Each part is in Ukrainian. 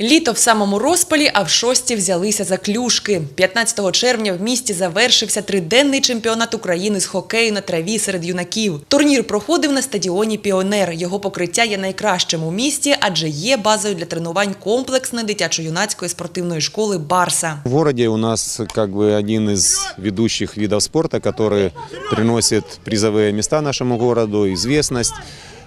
Літо в самому розпалі, а в шості взялися за клюшки. 15 червня в місті завершився триденний чемпіонат України з хокею на траві серед юнаків. Турнір проходив на стадіоні Піонер. Його покриття є найкращим у місті, адже є базою для тренувань комплексної дитячо-юнацької спортивної школи Барса. В городе у нас как бы один из ведущих видов спорта, который приносит призовые места нашему городу, известность.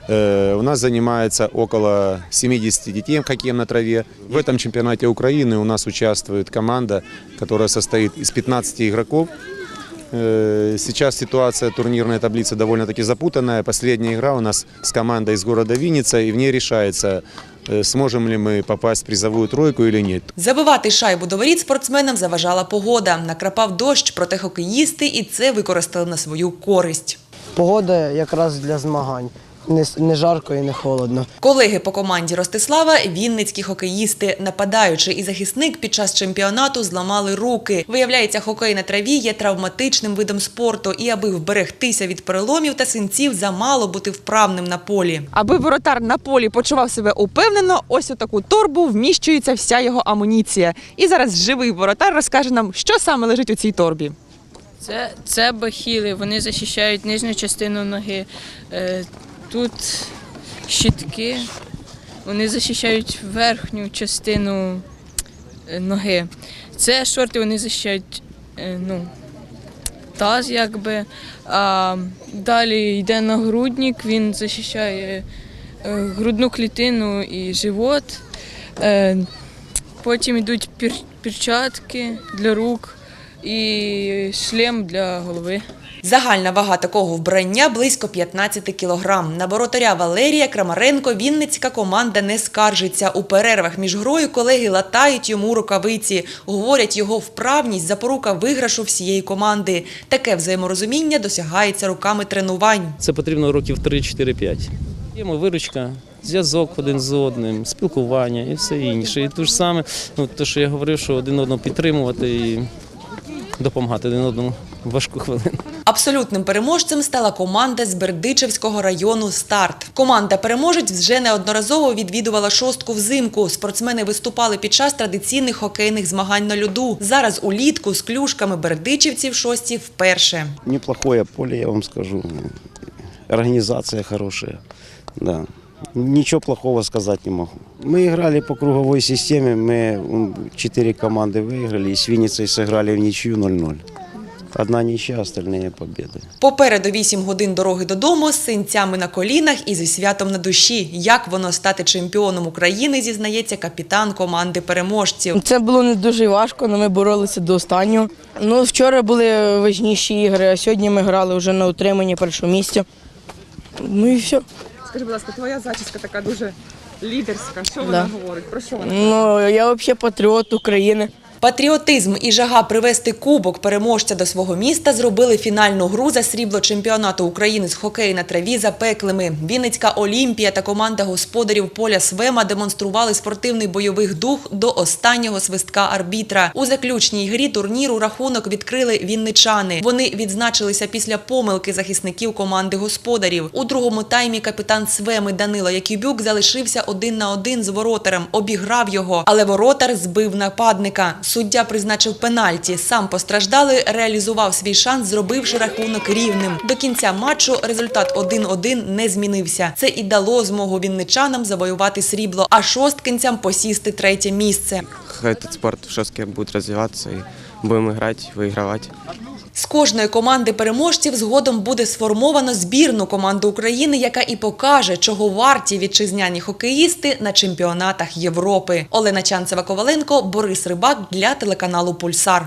Э, У нас занимается около 70 детей хоккеем на траве. В этом чемпионате Украины у нас участвует команда, которая состоит из 15 игроков. Э, Сейчас ситуация турнирной таблицы довольно-таки запутанная. Последняя игра у нас с командой из города Винница, и в ней решается, э, сможем ли мы попасть в призовую тройку или нет. Забивати шайбу до воріт спортсменам заважала погода. Накрапав дощ, проте хокеїсти і це використали на свою користь. Погода якраз для змагань. Не, не жарко і не холодно. Колеги по команді Ростислава – вінницькі хокеїсти. Нападаючи і захисник під час чемпіонату зламали руки. Виявляється, хокей на траві є травматичним видом спорту. І аби вберегтися від переломів та синців, замало бути вправним на полі. Аби воротар на полі почував себе упевнено, ось у таку торбу вміщується вся його амуніція. І зараз живий воротар розкаже нам, що саме лежить у цій торбі. Це, це бахіли, вони захищають нижню частину ноги. Тут щитки, вони захищають верхню частину е, ноги. Це шорти, вони захищають е, ну, таз, якби. А далі йде нагрудник, він захищає е, грудну клітину і живот. Потім йдуть перчатки для рук і шлем для голови. Загальна вага такого вбрання близько 15 кілограм. На воротаря Валерія Крамаренко вінницька команда не скаржиться. У перервах між грою колеги латають йому рукавиці. Говорять, його вправність – запорука виграшу всієї команди. Таке взаєморозуміння досягається руками тренувань. Це потрібно років 3-4-5. Є виручка, зв'язок один з одним, спілкування і все інше. І те ж саме, ну, те, що я говорив, що один одного підтримувати і допомагати один одному в важку хвилину. Абсолютним переможцем стала команда з Бердичевського району «Старт». Команда переможець вже неодноразово відвідувала шостку взимку. Спортсмени виступали під час традиційних хокейних змагань на льоду. Зараз улітку з клюшками бердичівців шості вперше. Неплохое поле, я вам скажу. Организация хорошая. Да. Ничего плохого сказать не могу. Мы играли по круговой системе. Мы м, четыре команды выиграли и с Винницей сыграли в ничью 0-0. Одна ничья, остальные победы. Попереду 8 годин дороги додому з синцями на колінах і зі святом на душі. Як воно стати чемпіоном України, зізнається капітан команди переможців. Це було не дуже важко, але ми боролися до останнього. Ну, вчора були важніші ігри, а сьогодні ми грали вже на утриманні першого місця. Ну і все. Скажи, будь ласка, твоя зачіска така дуже лідерська. Що вона говорить? Про що вона? Ну, я взагалі патріот України. Патріотизм і жага привести кубок переможця до свого міста зробили фінальну гру за срібло чемпіонату України з хокею на траві запеклими. Вінницька Олімпія та команда господарів поля Свема демонстрували спортивний бойовий дух до останнього свистка арбітра. У заключній грі турніру рахунок відкрили вінничани. Вони відзначилися після помилки захисників команди господарів. У другому таймі капітан Свеми Данило Якібюк залишився один на один з воротарем, обіграв його, але воротар збив нападника. Суддя призначив пенальті. Сам постраждалий реалізував свій шанс, зробивши рахунок рівним. До кінця матчу результат 1-1 не змінився. Це і дало змогу вінничанам завоювати срібло, а шосткинцям посісти третє місце. этот спорт в Шостке будет развиваться и будем играть, выигрывать. З кожної команди переможців згодом буде сформовано збірну команду України, яка і покаже, чого варті вітчизняні хокеїсти на чемпіонатах Європи. Олена Чанцева Коваленко, Борис Рибак для телеканалу Пульсар.